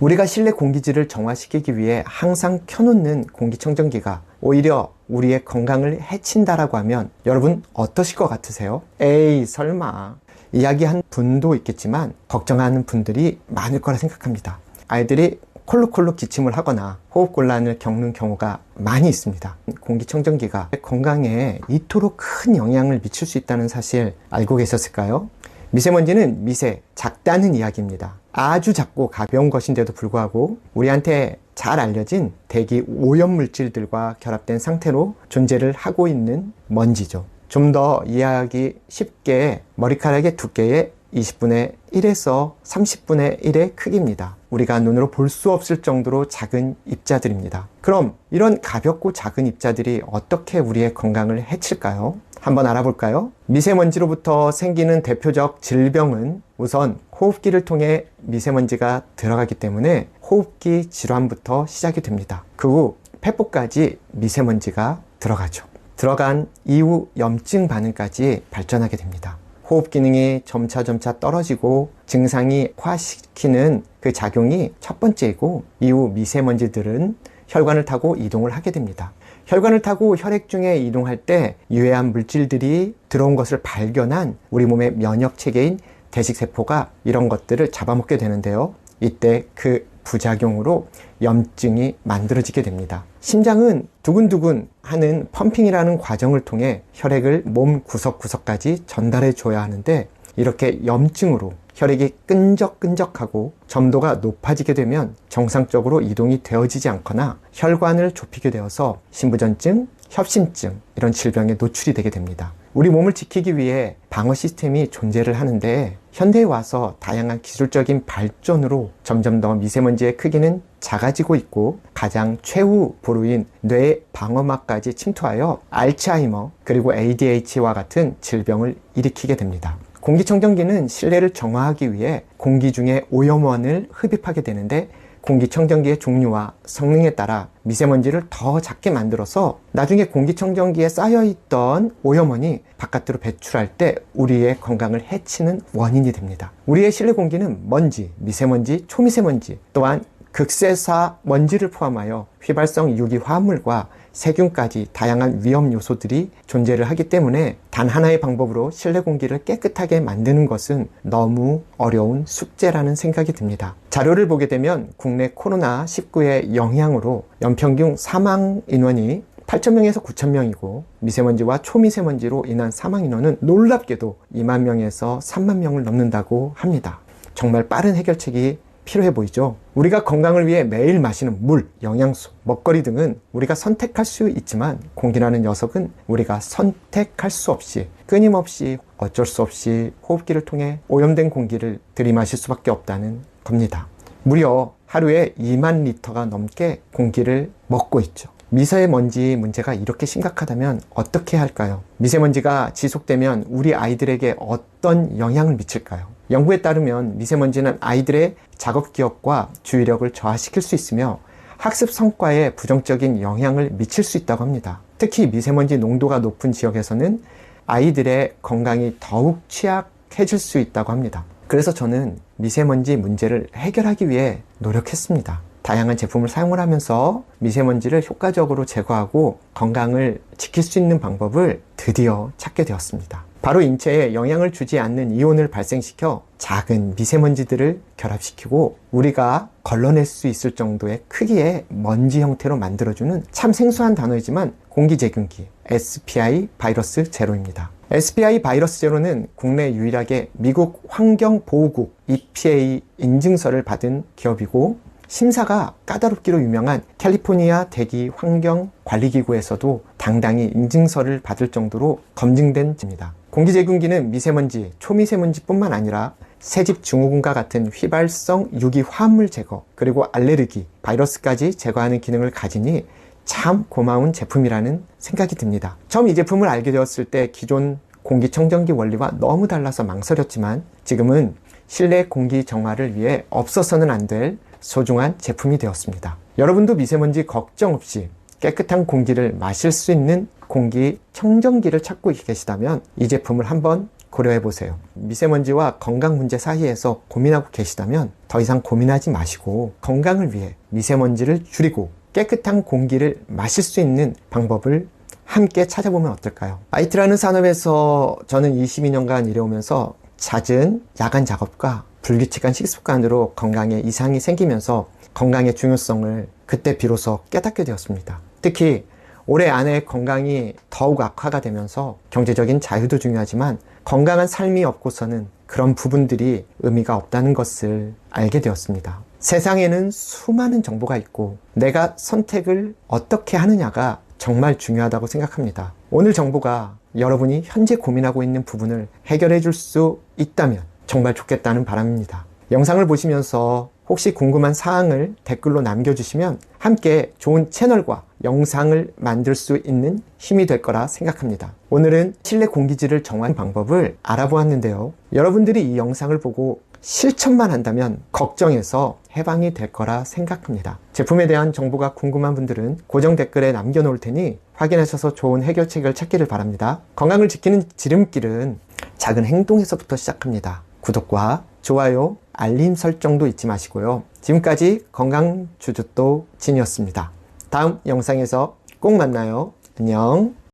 우리가 실내 공기질을 정화시키기 위해 항상 켜놓는 공기청정기가 오히려 우리의 건강을 해친다라고 하면 여러분 어떠실 것 같으세요? 에이 설마 이야기한 분도 있겠지만 걱정하는 분들이 많을 거라 생각합니다. 아이들이 콜록콜록 기침을 하거나 호흡곤란을 겪는 경우가 많이 있습니다. 공기청정기가 건강에 이토록 큰 영향을 미칠 수 있다는 사실 알고 계셨을까요? 미세먼지는 미세, 작다는 이야기입니다. 아주 작고 가벼운 것인데도 불구하고 우리한테 잘 알려진 대기 오염 물질들과 결합된 상태로 존재를 하고 있는 먼지죠. 좀 더 이해하기 쉽게 머리카락의 두께의 20분의 1에서 30분의 1의 크기입니다. 우리가 눈으로 볼 수 없을 정도로 작은 입자들입니다. 그럼 이런 가볍고 작은 입자들이 어떻게 우리의 건강을 해칠까요? 한번 알아볼까요? 미세먼지로부터 생기는 대표적 질병은 우선 호흡기를 통해 미세먼지가 들어가기 때문에 호흡기 질환부터 시작이 됩니다. 그 후 폐포까지 미세먼지가 들어가죠. 들어간 이후 염증 반응까지 발전하게 됩니다. 호흡 기능이 점차점차 떨어지고 증상이 화시키는 그 작용이 첫 번째이고 이후 미세먼지들은 혈관을 타고 이동을 하게 됩니다. 혈관을 타고 혈액 중에 이동할 때 유해한 물질들이 들어온 것을 발견한 우리 몸의 면역 체계인 대식세포가 이런 것들을 잡아먹게 되는데요. 이때 그 부작용으로 염증이 만들어지게 됩니다. 심장은 두근두근 하는 펌핑이라는 과정을 통해 혈액을 몸 구석구석까지 전달해 줘야 하는데 이렇게 염증으로 혈액이 끈적끈적하고 점도가 높아지게 되면 정상적으로 이동이 되어지지 않거나 혈관을 좁히게 되어서 신부전증, 협심증 이런 질병에 노출이 되게 됩니다. 우리 몸을 지키기 위해 방어 시스템이 존재를 하는데 현대에 와서 다양한 기술적인 발전으로 점점 더 미세먼지의 크기는 작아지고 있고 가장 최후 보루인 뇌 방어막까지 침투하여 알츠하이머 그리고 ADH와 같은 질병을 일으키게 됩니다. 공기청정기는 실내를 정화하기 위해 공기 중에 오염원을 흡입하게 되는데 공기청정기의 종류와 성능에 따라 미세먼지를 더 작게 만들어서 나중에 공기청정기에 쌓여있던 오염원이 바깥으로 배출할 때 우리의 건강을 해치는 원인이 됩니다. 우리의 실내 공기는 먼지, 미세먼지, 초미세먼지 또한 극세사 먼지를 포함하여 휘발성 유기 화합물과 세균까지 다양한 위험 요소들이 존재를 하기 때문에 단 하나의 방법으로 실내 공기를 깨끗하게 만드는 것은 너무 어려운 숙제라는 생각이 듭니다. 자료를 보게 되면 국내 코로나19의 영향으로 연평균 사망 인원이 8,000명에서 9,000명이고 미세먼지와 초미세먼지로 인한 사망 인원은 놀랍게도 2만 명에서 3만 명을 넘는다고 합니다. 정말 빠른 해결책이 필요해 보이죠. 우리가 건강을 위해 매일 마시는 물, 영양소, 먹거리 등은 우리가 선택할 수 있지만 공기라는 녀석은 우리가 선택할 수 없이 끊임없이 어쩔 수 없이 호흡기를 통해 오염된 공기를 들이마실 수밖에 없다는 겁니다. 무려 하루에 2만 리터가 넘게 공기를 먹고 있죠. 미세먼지 문제가 이렇게 심각하다면 어떻게 할까요? 미세먼지가 지속되면 우리 아이들에게 어떤 영향을 미칠까요? 연구에 따르면 미세먼지는 아이들의 작업 기억과 주의력을 저하시킬 수 있으며 학습 성과에 부정적인 영향을 미칠 수 있다고 합니다. 특히 미세먼지 농도가 높은 지역에서는 아이들의 건강이 더욱 취약해질 수 있다고 합니다. 그래서 저는 미세먼지 문제를 해결하기 위해 노력했습니다. 다양한 제품을 사용을 하면서 미세먼지를 효과적으로 제거하고 건강을 지킬 수 있는 방법을 드디어 찾게 되었습니다. 바로 인체에 영향을 주지 않는 이온을 발생시켜 작은 미세먼지들을 결합시키고 우리가 걸러낼 수 있을 정도의 크기의 먼지 형태로 만들어주는 참 생소한 단어이지만 공기재균기 SPI 바이러스 제로입니다. SPI 바이러스 제로는 국내 유일하게 미국 환경보호국 EPA 인증서를 받은 기업이고 심사가 까다롭기로 유명한 캘리포니아 대기 환경 관리기구에서도 당당히 인증서를 받을 정도로 검증된 집니다. 공기재균기는 미세먼지, 초미세먼지뿐만 아니라 새집 증후군과 같은 휘발성 유기 화합물 제거, 그리고 알레르기, 바이러스까지 제거하는 기능을 가지니 참 고마운 제품이라는 생각이 듭니다. 처음 이 제품을 알게 되었을 때 기존 공기청정기 원리와 너무 달라서 망설였지만 지금은 실내 공기 정화를 위해 없어서는 안 될 소중한 제품이 되었습니다. 여러분도 미세먼지 걱정 없이 깨끗한 공기를 마실 수 있는 공기 청정기를 찾고 계시다면 이 제품을 한번 고려해 보세요. 미세먼지와 건강 문제 사이에서 고민하고 계시다면 더 이상 고민하지 마시고 건강을 위해 미세먼지를 줄이고 깨끗한 공기를 마실 수 있는 방법을 함께 찾아보면 어떨까요? IT라는 산업에서 저는 22년간 일해오면서 잦은 야간 작업과 불규칙한 식습관으로 건강에 이상이 생기면서 건강의 중요성을 그때 비로소 깨닫게 되었습니다. 특히 올해 안에 건강이 더욱 악화가 되면서 경제적인 자유도 중요하지만 건강한 삶이 없고서는 그런 부분들이 의미가 없다는 것을 알게 되었습니다. 세상에는 수많은 정보가 있고 내가 선택을 어떻게 하느냐가 정말 중요하다고 생각합니다. 오늘 정보가 여러분이 현재 고민하고 있는 부분을 해결해 줄 수 있다면 정말 좋겠다는 바람입니다. 영상을 보시면서 혹시 궁금한 사항을 댓글로 남겨주시면 함께 좋은 채널과 영상을 만들 수 있는 힘이 될 거라 생각합니다. 오늘은 실내 공기질을 정한 방법을 알아보았는데요. 여러분들이 이 영상을 보고 실천만 한다면 걱정에서 해방이 될 거라 생각합니다. 제품에 대한 정보가 궁금한 분들은 고정 댓글에 남겨놓을 테니 확인하셔서 좋은 해결책을 찾기를 바랍니다. 건강을 지키는 지름길은 작은 행동에서부터 시작합니다. 구독과 좋아요, 알림 설정도 잊지 마시고요. 지금까지 건강 주주도 진이었습니다. 다음 영상에서 꼭 만나요. 안녕.